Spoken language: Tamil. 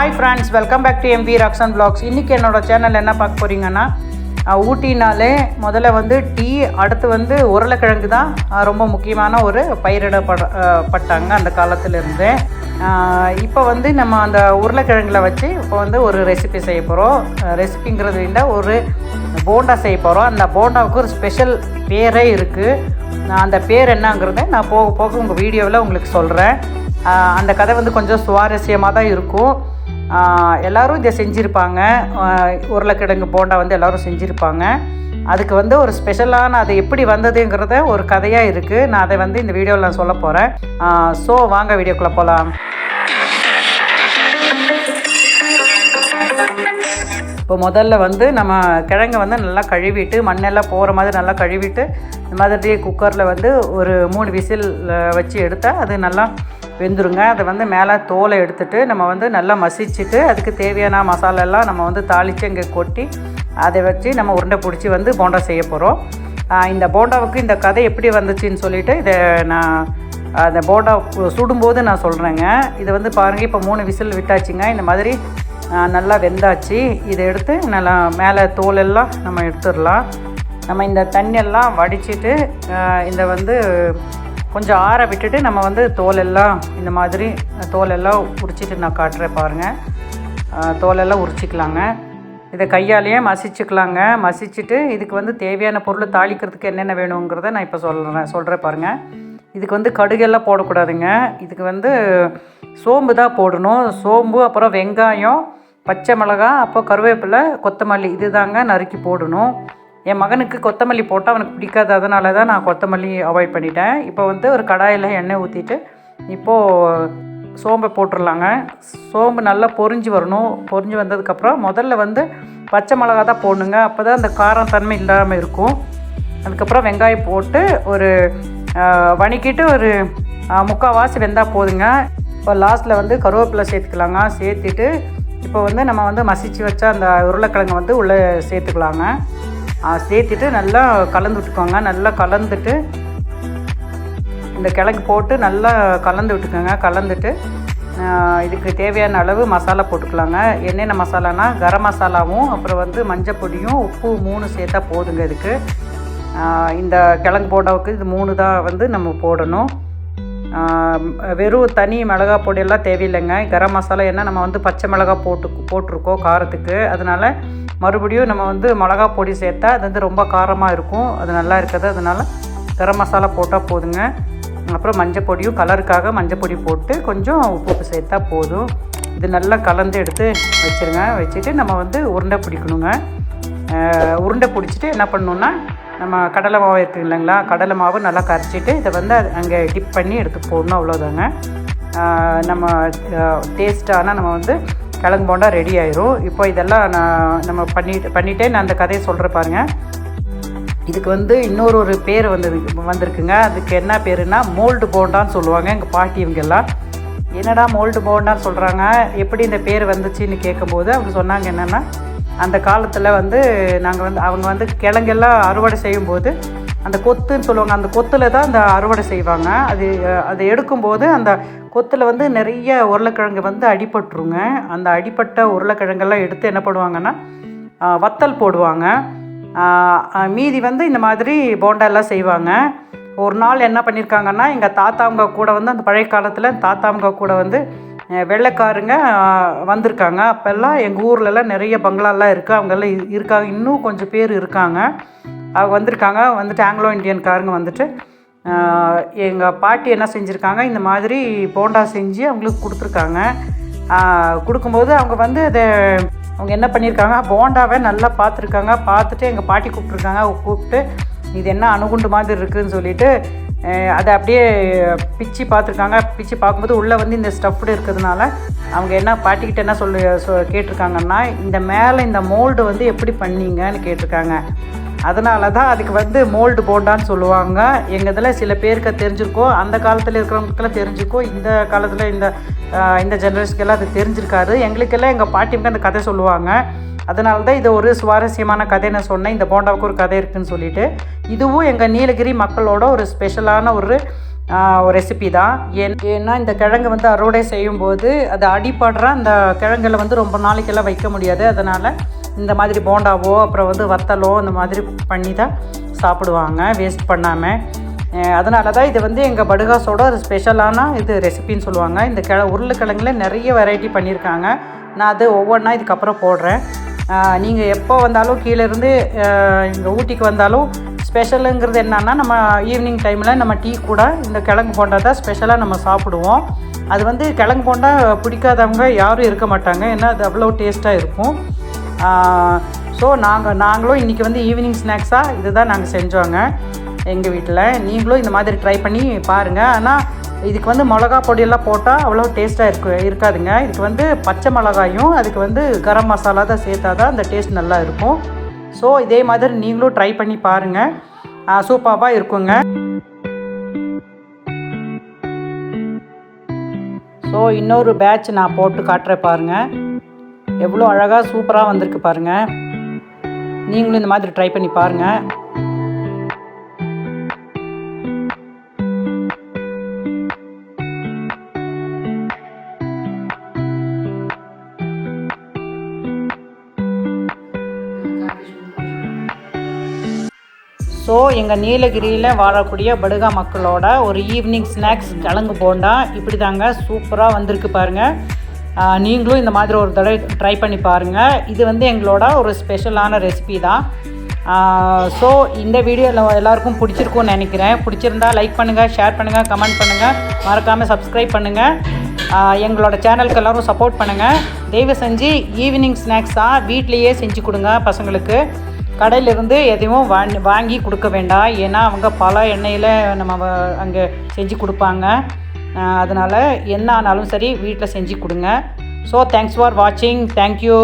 Hi friends welcome back to MP Roxan blogs இன்றைக்கி என்னோட சேனல் என்ன பார்க்க போகிறீங்கன்னா ஊட்டினாலே முதல்ல வந்து டீ அடுத்து வந்து உருளைக்கிழங்கு தான் ரொம்ப முக்கியமான ஒரு பயிரிடப்பட பட்டாங்க அந்த காலத்திலிருந்து. இப்போ வந்து நம்ம அந்த உருளைக்கிழங்குல வச்சு இப்போ வந்து ஒரு ரெசிபி செய்ய போகிறோம் ரெசிபிங்கிறது விட ஒரு போண்டா செய்ய போகிறோம் அந்த போண்டாவுக்கு ஒரு ஸ்பெஷல் பேரே இருக்குது நான் அந்த பேர் என்னங்கிறத நான் போக போக உங்கள் வீடியோவில் உங்களுக்கு சொல்கிறேன் அந்த கதை வந்து கொஞ்சம் சுவாரஸ்யமாக தான் இருக்கும். எல்லோரும் இதை செஞ்சுருப்பாங்க. உருளைக்கிழங்கு போண்டா வந்து எல்லாரும் செஞ்சுருப்பாங்க. அதுக்கு வந்து ஒரு ஸ்பெஷலான அது எப்படி வந்ததுங்கிறத ஒரு கதையாக இருக்குது நான் அதை வந்து இந்த வீடியோவில் நான் சொல்ல போகிறேன் ஸோ வாங்க வீடியோக்குள்ளே போகலாம் இப்போ முதல்ல வந்து நம்ம கிழங்கை வந்து நல்லா கழுவிட்டு மண்ணெல்லாம் போகிற மாதிரி நல்லா கழுவிட்டு இந்த மாதிரி குக்கரில் வந்து ஒரு மூணு விசில் வச்சு எடுத்தால் அது நல்லா வெந்துருங்க. அதை வந்து மேலே தோலை எடுத்துட்டு நம்ம வந்து நல்லா மசிச்சுட்டு அதுக்கு தேவையான மசாலா எல்லாம் நம்ம வந்து தாளித்து இங்கே கொட்டி அதை வச்சு நம்ம உருண்டை பிடிச்சி வந்து போண்டா செய்ய போகிறோம் இந்த போண்டாவுக்கு இந்த கதை எப்படி வந்துச்சுன்னு சொல்லிட்டு இதை நான் அந்த போண்டா சுடும்போது நான் சொல்கிறேங்க இதை வந்து பாருங்கள் இப்போ மூணு விசில் விட்டாச்சுங்க. இந்த மாதிரி நல்லா வெந்தாச்சு. இதை எடுத்து நல்லா மேலே தோலெல்லாம் நம்ம எடுத்துடலாம். நம்ம இந்த தண்ணியெல்லாம் வடிச்சிட்டு இதை இந்த வந்து கொஞ்சம் ஆற விட்டுட்டு நம்ம வந்து தோலெல்லாம் இந்த மாதிரி தோலெல்லாம் உரிச்சிட்டு நான் காட்டுறேன் பாருங்கள் தோலெல்லாம் உரிச்சிக்கலாங்க. இதை கையாலேயே மசிச்சுக்கலாங்க. மசிச்சுட்டு இதுக்கு வந்து தேவையான பொருள் தாளிக்கிறதுக்கு என்னென்ன வேணுங்கிறத நான் இப்போ சொல்கிறேன் சொல்கிறேன் பாருங்கள் இதுக்கு வந்து கடுகெல்லாம் போடக்கூடாதுங்க. இதுக்கு வந்து சோம்பு தான் போடணும். சோம்பு அப்புறம் வெங்காயம் பச்சை மிளகாய் அப்போ கருவேப்பிலை கொத்தமல்லி இது தாங்க நறுக்கி போடணும். என் மகனுக்கு கொத்தமல்லி போட்டால் அவனுக்கு பிடிக்காது அதனால தான் நான் கொத்தமல்லி அவாய்ட் பண்ணிட்டேன். இப்போ வந்து ஒரு கடாயில் எண்ணெய் ஊற்றிட்டு இப்போது சோம்பை போட்டுடலாங்க சோம்பு நல்லா பொரிஞ்சு வரணும். பொரிஞ்சு வந்ததுக்கப்புறம் முதல்ல வந்து பச்சை மிளகா தான் போடணுங்க. அப்போ தான் அந்த காரம் தன்மை இல்லாமல் இருக்கும். அதுக்கப்புறம் வெங்காயம் போட்டு ஒரு வணிக்கிட்டு வணக்கிட்டு ஒரு முக்கால்வாசி வெந்தால் போதுங்க. இப்போ லாஸ்ட்டில் வந்து கருவேப்பிலை சேர்த்துக்கலாங்க. சேர்த்துட்டு இப்போ வந்து நம்ம வந்து மசிச்சு வச்சா அந்த உருளைக்கிழங்கு வந்து உள்ளே சேர்த்துக்கலாங்க. சேர்த்துட்டு நல்லா கலந்து விட்டுக்கோங்க. நல்லா கலந்துட்டு இந்த கிழங்கு போட்டு நல்லா கலந்து விட்டுக்கோங்க. கலந்துட்டு இதுக்கு தேவையான அளவு மசாலா போட்டுக்கலாங்க. என்னென்ன மசாலானா கரம் மசாலாவும் அப்புறம் வந்து மஞ்சள் பொடியும் உப்பு மூணு சேர்த்தா போதுங்க இதுக்கு. இந்த கிழங்கு போண்டாவுக்கு இது மூணு தான் வந்து நம்ம போடணும். வெறும் தனி மிளகா பொடியெல்லாம் தேவையில்லைங்க. கரம் மசாலா ஏன்னா நம்ம வந்து பச்சை மிளகா போட்டு போட்டிருக்கோம் காரத்துக்கு. அதனால் மறுபடியும் நம்ம வந்து மிளகா பொடி சேர்த்தா அது வந்து ரொம்ப காரமாக இருக்கும். அது நல்லா இருக்காது. அதனால் கரம் மசாலா போட்டால் போதுங்க. அப்புறம் மஞ்சள் பொடியும் கலருக்காக மஞ்சள் பொடி போட்டு கொஞ்சம் உப்பு சேர்த்தா போதும். இது நல்லா கலந்து எடுத்து வச்சுருங்க. வச்சுட்டு நம்ம வந்து உருண்டை பிடிக்கணுங்க. உருண்டை பிடிச்சிட்டு என்ன பண்ணணுன்னா நம்ம கடலை மாவு இருக்குது இல்லைங்களா? கடலை மாவு நல்லா கரைச்சிட்டு இதை வந்து அங்கே டிப் பண்ணி எடுத்து போடணும் அவ்வளோதாங்க நம்ம டேஸ்ட்டான நம்ம வந்து கிழங்கு போண்டா ரெடி ஆயிரும். இப்போ இதெல்லாம் நான் நம்ம பண்ணிட்டு பண்ணிட்டே நான் அந்த கதையை சொல்கிறேன் பாருங்கள் இதுக்கு வந்து இன்னொரு ஒரு பேர் வந்தது வந்திருக்குங்க. அதுக்கு என்ன பேருன்னா மோல்டு போண்டான்னு சொல்லுவாங்க எங்கள் பாட்டி இவங்கெல்லாம் என்னடா மோல்டு போண்டான்னு சொல்கிறாங்க எப்படி இந்த பேர் வந்துச்சுன்னு கேட்கும்போது அவங்க சொன்னாங்க என்னென்னா அந்த காலத்தில் வந்து நாங்கள் வந்து அவங்க வந்து கிழங்கெல்லாம் அறுவடை செய்யும்போது அந்த கொத்துன்னு சொல்லுவாங்க அந்த கொத்தில் தான் அந்த அறுவடை செய்வாங்க. அது அதை எடுக்கும்போது அந்த கொத்தில் வந்து நிறைய உருளைக்கிழங்கு வந்து அடிபட்டுருங்க. அந்த அடிப்பட்ட உருளைக்கிழங்கெல்லாம் எடுத்து என்ன பண்ணுவாங்கன்னா வத்தல் போடுவாங்க. மீதி வந்து இந்த மாதிரி போண்டா எல்லாம் செய்வாங்க. ஒரு நாள் என்ன பண்ணியிருக்காங்கன்னா எங்கள் தாத்தாவுங்க கூட வந்து அந்த பழைய காலத்தில் தாத்தாவுங்க கூட வந்து வெள்ளைக்காரங்க வந்திருக்காங்க. அப்போல்லாம் எங்கள் ஊர்லலாம் நிறைய பங்களாலாம் இருக்குது அவங்கெல்லாம் இருக்காங்க. இன்னும் கொஞ்சம் பேர் இருக்காங்க. அவங்க வந்திருக்காங்க. வந்துட்டு ஆங்கிலோ இந்தியன்காரங்க வந்துட்டு. எங்கள் பாட்டி என்ன செஞ்சுருக்காங்க? இந்த மாதிரி போண்டா செஞ்சு அவங்களுக்கு கொடுத்துருக்காங்க. கொடுக்கும்போது அவங்க வந்து அதை அவங்க என்ன பண்ணியிருக்காங்க போண்டாவை நல்லா பார்த்துருக்காங்க. பார்த்துட்டு எங்கள் பாட்டி கூப்பிட்ருக்காங்க கூப்பிட்டு இது என்ன அணுகுண்டு மாதிரி இருக்குதுன்னு சொல்லிட்டு அதை அப்படியே பிச்சு பார்த்துருக்காங்க. பிச்சு பார்க்கும்போது உள்ளே வந்து இந்த ஸ்டஃப்டு இருக்கிறதுனால அவங்க என்ன பாட்டிக்கிட்ட என்ன சொல்லி சொ கேட்டிருக்காங்கன்னா இந்த மேலே இந்த மோல்டு வந்து எப்படி பண்ணீங்கன்னு கேட்டிருக்காங்க. அதனால தான் அதுக்கு வந்து மோல்டு போண்டான்னு சொல்லுவாங்க. எங்கள் இதில் சில பேருக்கு அது தெரிஞ்சிருக்கோம் அந்த காலத்தில் இருக்கிறவங்களுக்கெல்லாம் தெரிஞ்சிருக்கோம் இந்த காலத்தில் இந்த இந்த ஜென்ரேஷனுக்கெல்லாம் அது தெரிஞ்சிருக்காரு எங்களுக்கெல்லாம் எங்கள் பாட்டிங்க அந்த கதை சொல்லுவாங்க. அதனால தான் இது ஒரு சுவாரஸ்யமான கதை நான் சொன்னேன். இந்த போண்டாவுக்கு ஒரு கதை இருக்குதுன்னு சொல்லிட்டு. இதுவும் எங்கள் நீலகிரி மக்களோட ஒரு ஸ்பெஷலான ஒரு ரெசிபி தான். ஏன் ஏன்னா இந்த கிழங்கு வந்து அறுவடை செய்யும்போது அது அடிப்படுற அந்த கிழங்குல வந்து ரொம்ப நாளைக்கெல்லாம் வைக்க முடியாது. அதனால் இந்த மாதிரி போண்டாவோ அப்புறம் வந்து வத்தலோ இந்த மாதிரி பண்ணி தான் சாப்பிடுவாங்க வேஸ்ட் பண்ணாமல் அதனால தான் இது வந்து எங்கள் படுகாஸோட ஒரு ஸ்பெஷலான இது ரெசிபின்னு சொல்லுவாங்க. இந்த கிழ உருளைக்கிழங்குல நிறைய வெரைட்டி பண்ணியிருக்காங்க நான் அது ஒவ்வொன்றா இதுக்கப்புறம் போடுறேன். நீங்கள் எப்போ வந்தாலும் கீழேருந்து இங்கே ஊட்டிக்கு வந்தாலும் ஸ்பெஷலுங்கிறது என்னன்னா நம்ம ஈவினிங் டைமில் நம்ம டீ கூட இந்த கிழங்கு போண்டா தான் ஸ்பெஷலாக நம்ம சாப்பிடுவோம். அது வந்து கிழங்கு போண்டா பிடிக்காதவங்க யாரும் இருக்க மாட்டாங்க. ஏன்னா அது அவ்வளோ டேஸ்ட்டாக இருக்கும். ஸோ நாங்கள் நாங்களும் இன்றைக்கி வந்து ஈவினிங் ஸ்நாக்ஸாக இதுதான் நாங்கள் செஞ்சோங்க எங்கள் வீட்டில் நீங்களும் இந்த மாதிரி ட்ரை பண்ணி பாருங்கள் ஆனால் இதுக்கு வந்து மிளகா பொடியெல்லாம் போட்டால் அவ்வளோ டேஸ்ட்டாக இருக்கு இருக்காதுங்க. இதுக்கு வந்து பச்சை மிளகாயும் அதுக்கு வந்து கரம் மசாலா தான் சேர்த்தா தான் அந்த டேஸ்ட் நல்லா இருக்கும். ஸோ இதே மாதிரி நீங்களும் ட்ரை பண்ணி பாருங்கள் சூப்பராக இருக்குங்க. ஸோ இன்னொரு பேட்ச் நான் போட்டு காட்டுறேன் பாருங்கள் எவ்வளோ அழகாக சூப்பராக வந்திருக்கு பாருங்கள் நீங்களும் இந்த மாதிரி ட்ரை பண்ணி பாருங்கள் ஸோ எங்கள் நீலகிரியில் வாழக்கூடிய படுகா மக்களோட ஒரு ஈவினிங் ஸ்நாக்ஸ் கிழங்கு போண்டா இப்படி தாங்க சூப்பராக வந்திருக்கு பாருங்கள் நீங்களும் இந்த மாதிரி ஒரு தடவை ட்ரை பண்ணி பாருங்கள் இது வந்து எங்களோட ஒரு ஸ்பெஷலான ரெசிபி தான். ஸோ இந்த வீடியோ எல்லாருக்கும் பிடிச்சிருக்கும்னு நினைக்கிறேன். பிடிச்சிருந்தா லைக் பண்ணுங்கள் ஷேர் பண்ணுங்கள் கமெண்ட் பண்ணுங்கள் மறக்காமல் சப்ஸ்கிரைப் பண்ணுங்கள் எங்களோட சேனலுக்கு எல்லோரும் சப்போர்ட் பண்ணுங்கள் தயவு செஞ்சு ஈவினிங் ஸ்நாக்ஸாக வீட்லேயே செஞ்சு கொடுங்க பசங்களுக்கு. கடையிலிருந்து எதையும் வாங்கி வாங்கி கொடுக்க வேண்டாம். ஏன்னா அவங்க பல எண்ணெயில் நம்ம அங்கே செஞ்சு கொடுப்பாங்க. அதனால் என்ன ஆனாலும் சரி வீட்டில் செஞ்சு கொடுங்க. ஸோ தேங்க்ஸ் ஃபார் வாட்சிங் தேங்க்யூ